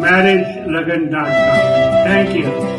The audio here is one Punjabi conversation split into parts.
marriagelagan.com. Thank you.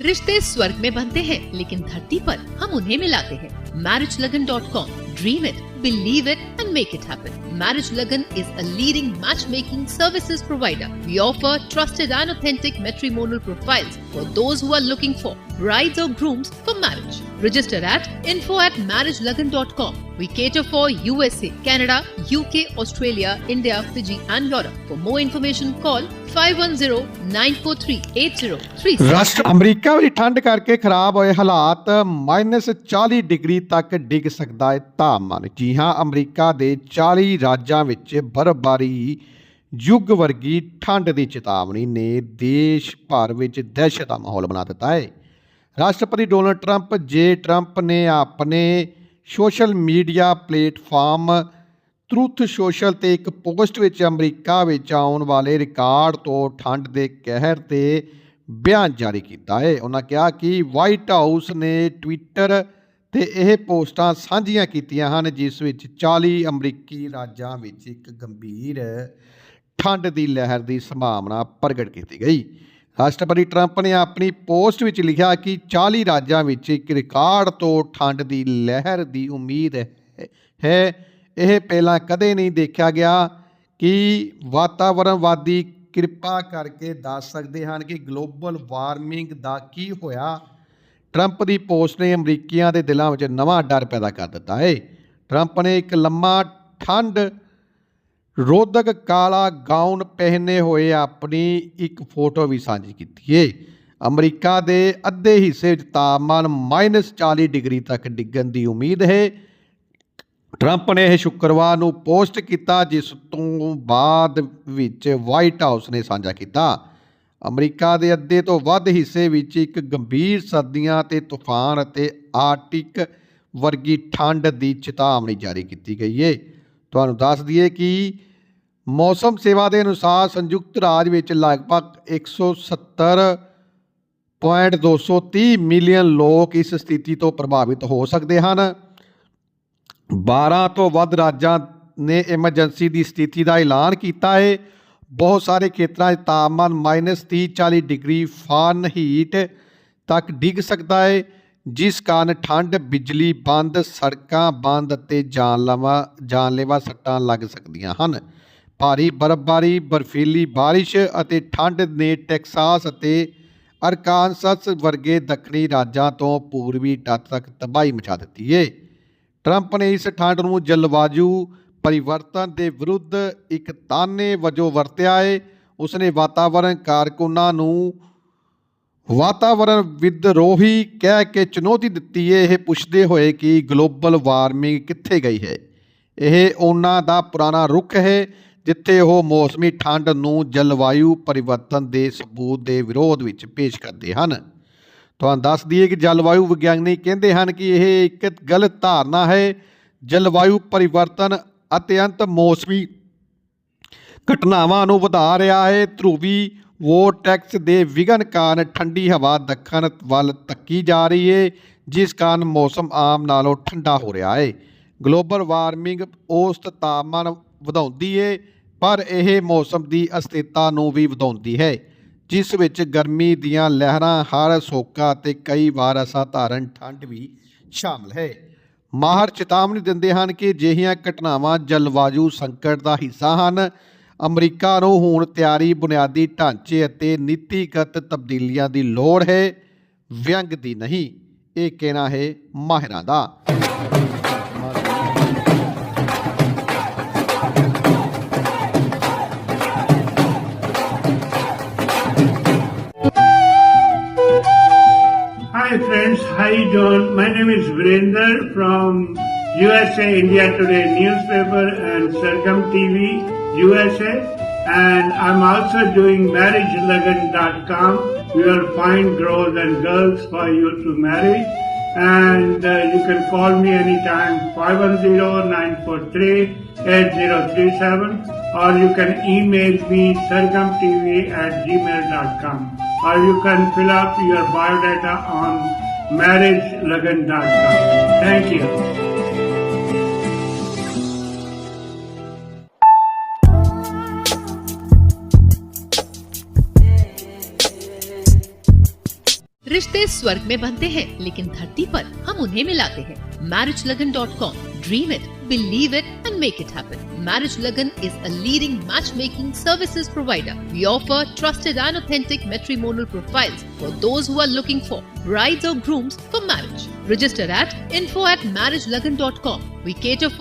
रिश्ते स्वर्ग में बनते हैं, लेकिन धरती पर हम उन्हें मिलाते हैं marriage Lagan dot com dream it Believe it and make it happen. Marriage Lagan is a leading matchmaking services provider. We offer trusted and authentic matrimonial profiles for those who are looking for brides or grooms for marriage. Register at info at marriagelagan.com. We cater for USA, Canada, UK, Australia, India, Fiji and Europe. For more information, call 510-943-8036. ਰਾਸ਼ਟਰ ਅਮਰੀਕਾ ਵਿੱਚ ਠੰਡ ਕਰਕੇ ਖਰਾਬ ਹੋਏ ਹਾਲਾਤ -40 ਡਿਗਰੀ ਤੱਕ ਡਿੱਗ ਸਕਦਾ ਹੈ ਤਾਪਮਾਨ ਜੀ ਹਾਂ ਅਮਰੀਕਾ ਦੇ 40 ਰਾਜਾਂ ਵਿੱਚ ਬਰਫ਼ਬਾਰੀ ਯੁੱਗ ਵਰਗੀ ਠੰਡ ਦੀ ਚੇਤਾਵਨੀ ਨੇ ਦੇਸ਼ ਭਰ ਵਿੱਚ ਦਹਿਸ਼ਤ ਦਾ ਮਾਹੌਲ ਬਣਾ ਦਿੱਤਾ ਹੈ ਰਾਸ਼ਟਰਪਤੀ ਡੋਨਲਡ ਟਰੰਪ, ਜੇ ਟਰੰਪ ਨੇ ਆਪਣੇ social media platform Truth Social ਤੇ ਇੱਕ ਪੋਸਟ ਵਿੱਚ ਅਮਰੀਕਾ ਵਿੱਚ ਆਉਣ ਵਾਲੇ ਰਿਕਾਰਡ ਤੋਂ ਠੰਡ ਦੇ ਕਹਿਰ ਤੇ ਬਿਆਨ ਜਾਰੀ ਕੀਤਾ ਹੈ। ਉਹਨਾਂ ਕਿਹਾ ਕਿ ਵਾਈਟ ਹਾਊਸ ਨੇ ਟਵਿੱਟਰ ਤੇ ਇਹ ਪੋਸਟਾਂ ਸਾਂਝੀਆਂ ਕੀਤੀਆਂ ਹਨ, ਜਿਸ ਵਿੱਚ 40 ਅਮਰੀਕੀ ਰਾਜਾਂ ਵਿੱਚ ਇੱਕ ਗੰਭੀਰ ਠੰਡ ਦੀ ਲਹਿਰ ਦੀ ਸੰਭਾਵਨਾ ਪ੍ਰਗਟ ਕੀਤੀ ਗਈ। ਰਾਸ਼ਟਰਪਤੀ ਟਰੰਪ ਨੇ ਆਪਣੀ ਪੋਸਟ ਵਿੱਚ ਲਿਖਿਆ ਕਿ 40 ਰਾਜਾਂ ਵਿੱਚ ਇੱਕ ਰਿਕਾਰਡ ਤੋਂ ਠੰਡ ਦੀ ਲਹਿਰ ਦੀ ਉਮੀਦ ਹੈ। ਹੈ। ਇਹ ਪਹਿਲਾਂ ਕਦੇ ਨਹੀਂ ਦੇਖਿਆ ਗਿਆ ਕਿ ਵਾਤਾਵਰਣਵਾਦੀ ਕਿਰਪਾ ਕਰਕੇ ਦੱਸ ਸਕਦੇ ਹਨ ਕਿ ਗਲੋਬਲ ਵਾਰਮਿੰਗ ਦਾ ਕੀ ਹੋਇਆ। ਟਰੰਪ ਦੀ ਪੋਸਟ ਨੇ ਅਮਰੀਕੀਆਂ ਦੇ ਦਿਲਾਂ ਵਿੱਚ ਨਵਾਂ ਡਰ ਪੈਦਾ ਕਰ ਦਿੱਤਾ ਹੈ। ਟਰੰਪ ਨੇ ਇੱਕ ਲੰਮਾ ਠੰਡ ਰੋਧਕ ਕਾਲਾ ਗਾਊਨ ਪਹਿਨੇ ਹੋਏ ਆਪਣੀ ਇੱਕ ਫੋਟੋ ਵੀ ਸਾਂਝੀ ਕੀਤੀ ਹੈ ਅਮਰੀਕਾ ਦੇ ਅੱਧੇ ਹਿੱਸੇ ਵਿੱਚ ਤਾਪਮਾਨ -40 ਡਿਗਰੀ ਤੱਕ ਡਿੱਗਣ ਦੀ ਉਮੀਦ ਹੈ। ਟਰੰਪ ਨੇ ਇਹ ਸ਼ੁੱਕਰਵਾਰ ਨੂੰ ਪੋਸਟ ਕੀਤਾ, ਜਿਸ ਤੋਂ ਬਾਅਦ ਵਿੱਚ ਵਾਈਟ ਹਾਊਸ ਨੇ ਸਾਂਝਾ ਕੀਤਾ। ਅਮਰੀਕਾ ਦੇ ਅੱਧੇ ਤੋਂ ਵੱਧ ਹਿੱਸੇ ਵਿੱਚ ਇੱਕ ਗੰਭੀਰ ਸਰਦੀਆਂ ਤੇ ਤੂਫਾਨ ਅਤੇ ਆਰਟਿਕ ਵਰਗੀ ਠੰਡ ਦੀ ਚੇਤਾਵਨੀ ਜਾਰੀ ਕੀਤੀ ਗਈ ਹੈ ਤੁਹਾਨੂੰ ਦੱਸ ਦਈਏ ਕਿ ਮੌਸਮ ਸੇਵਾ ਦੇ ਅਨੁਸਾਰ ਸੰਯੁਕਤ ਰਾਜ ਵਿੱਚ ਲਗਭਗ 170.230 ਮਿਲੀਅਨ ਲੋਕ ਇਸ ਸਥਿਤੀ ਤੋਂ ਪ੍ਰਭਾਵਿਤ ਹੋ ਸਕਦੇ ਹਨ। 12 ਤੋਂ ਵੱਧ ਰਾਜਾਂ ਨੇ ਐਮਰਜੈਂਸੀ ਦੀ ਸਥਿਤੀ ਦਾ ਐਲਾਨ ਕੀਤਾ ਹੈ। ਬਹੁਤ ਸਾਰੇ ਖੇਤਰਾਂ 'ਚ ਤਾਪਮਾਨ -30 40 ਡਿਗਰੀ ਫਾਰਨਹੀਟ ਤੱਕ ਡਿੱਗ ਸਕਦਾ ਹੈ। ਜਿਸ ਕਾਰਨ ਠੰਡ ਬਿਜਲੀ ਬੰਦ, ਸੜਕਾਂ ਬੰਦ ਅਤੇ ਜਾਨਲੇਵਾ ਜਾਨਲੇਵਾ ਸੱਟਾਂ ਲੱਗ ਸਕਦੀਆਂ ਹਨ। ਭਾਰੀ ਬਰਫ਼ਬਾਰੀ, ਬਰਫੀਲੀ ਬਾਰਿਸ਼ ਅਤੇ ਠੰਡ ਨੇ ਟੈਕਸਾਸ ਅਤੇ ਅਰਕਾਨਸਸ ਵਰਗੇ ਦੱਖਣੀ ਰਾਜਾਂ ਤੋਂ ਪੂਰਬੀ ਤੱਟ ਤੱਕ ਤਬਾਹੀ ਮਚਾ ਦਿੱਤੀ ਏ। ਟਰੰਪ ਨੇ ਇਸ ਠੰਡ ਨੂੰ ਜਲਵਾਯੂ ਪਰਿਵਰਤਨ ਦੇ ਵਿਰੁੱਧ ਇੱਕ ਤਾਨੇ ਵਜੋਂ ਵਰਤਿਆ ਹੈ ਉਸਨੇ ਵਾਤਾਵਰਣ ਕਾਰਕੁਨਾਂ ਨੂੰ ਵਾਤਾਵਰਣ ਵਿਦਰੋਹੀ ਕਹਿ ਕੇ ਚੁਣੌਤੀ ਦਿੱਤੀ ਹੈ ਇਹ ਪੁੱਛਦੇ ਹੋਏ ਕਿ ਗਲੋਬਲ ਵਾਰਮਿੰਗ ਕਿੱਥੇ ਗਈ ਹੈ? ਇਹ ਉਹਨਾਂ ਦਾ ਪੁਰਾਣਾ ਰੁਖ ਹੈ, ਜਿੱਥੇ ਉਹ ਮੌਸਮੀ ਠੰਡ ਨੂੰ ਜਲਵਾਯੂ ਪਰਿਵਰਤਨ ਦੇ ਸਬੂਤ ਦੇ ਵਿਰੋਧ ਵਿੱਚ ਪੇਸ਼ ਕਰਦੇ ਹਨ। ਤੁਹਾਨੂੰ ਦੱਸ ਦਈਏ ਕਿ ਜਲਵਾਯੂ ਵਿਗਿਆਨੀ ਕਹਿੰਦੇ ਹਨ ਕਿ ਇਹ ਇੱਕ ਗਲਤ ਧਾਰਨਾ ਹੈ। ਜਲਵਾਯੂ ਪਰਿਵਰਤਨ ਅਤਿਅੰਤ ਮੌਸਮੀ ਘਟਨਾਵਾਂ ਨੂੰ ਵਧਾ ਰਿਹਾ ਹੈ। ਧਰੂਵੀ ਵੋਰਟੈਕਸ ਦੇ ਵਿਘਨ ਕਾਰਨ ਠੰਡੀ ਹਵਾ ਦੱਖਣ ਵੱਲ ਧੱਕੀ ਜਾ ਰਹੀ ਹੈ ਜਿਸ ਕਾਰਨ ਮੌਸਮ ਆਮ ਨਾਲੋਂ ਠੰਡਾ ਹੋ ਰਿਹਾ ਹੈ ਗਲੋਬਲ ਵਾਰਮਿੰਗ ਔਸਤ ਤਾਪਮਾਨ ਵਧਾਉਂਦੀ ਹੈ ਪਰ ਇਹ ਮੌਸਮ ਦੀ ਅਸਥਿਰਤਾ ਨੂੰ ਵੀ ਵਧਾਉਂਦੀ ਹੈ, ਜਿਸ ਵਿੱਚ ਗਰਮੀ ਦੀਆਂ ਲਹਿਰਾਂ ਹਰ ਸੋਕਾ ਅਤੇ ਕਈ ਵਾਰ ਅਸਾਧਾਰਨ ਠੰਡ ਵੀ ਸ਼ਾਮਲ ਹੈ। ਮਾਹਰ ਚੇਤਾਵਨੀ ਦਿੰਦੇ ਹਨ ਕਿ ਅਜਿਹੀਆਂ ਘਟਨਾਵਾਂ ਜਲਵਾਯੂ ਸੰਕਟ ਦਾ ਹਿੱਸਾ ਹਨ ਅਮਰੀਕਾ ਨੂੰ ਹੁਣ ਤਿਆਰੀ ਬੁਨਿਆਦੀ ਢਾਂਚੇ ਅਤੇ ਨੀਤੀਗਤ ਤਬਦੀਲੀਆਂ ਦੀ ਲੋੜ ਹੈ। ਵਿਅੰਗ ਦੀ ਨਹੀਂ ਇਹ ਕਹਿਣਾ ਹੈ ਮਾਹਿਰਾਂ ਦਾ। Hi friends, Hi John, my name is Virender from USA India Today newspaper and Sargam TV USA and I'm also doing marriagelagan.com. We will find girls and girls for you to marry and uh, you can call me anytime 510-943-8037 or you can email me sargamtv at gmail.com or you can fill up your biodata on marriagelagan.com. Thank you. रिश्ते स्वर्ग में बनते हैं लेकिन धरती पर हम उन्हें मिलाते हैं marriage Lagan dot com dream it believe it and make it happen marriage Lagan is a leading match making services provider we offer trusted and authentic matrimonial profiles for those who are looking for brides or grooms for marriage. Register at info at marriagelagan.com. We cater for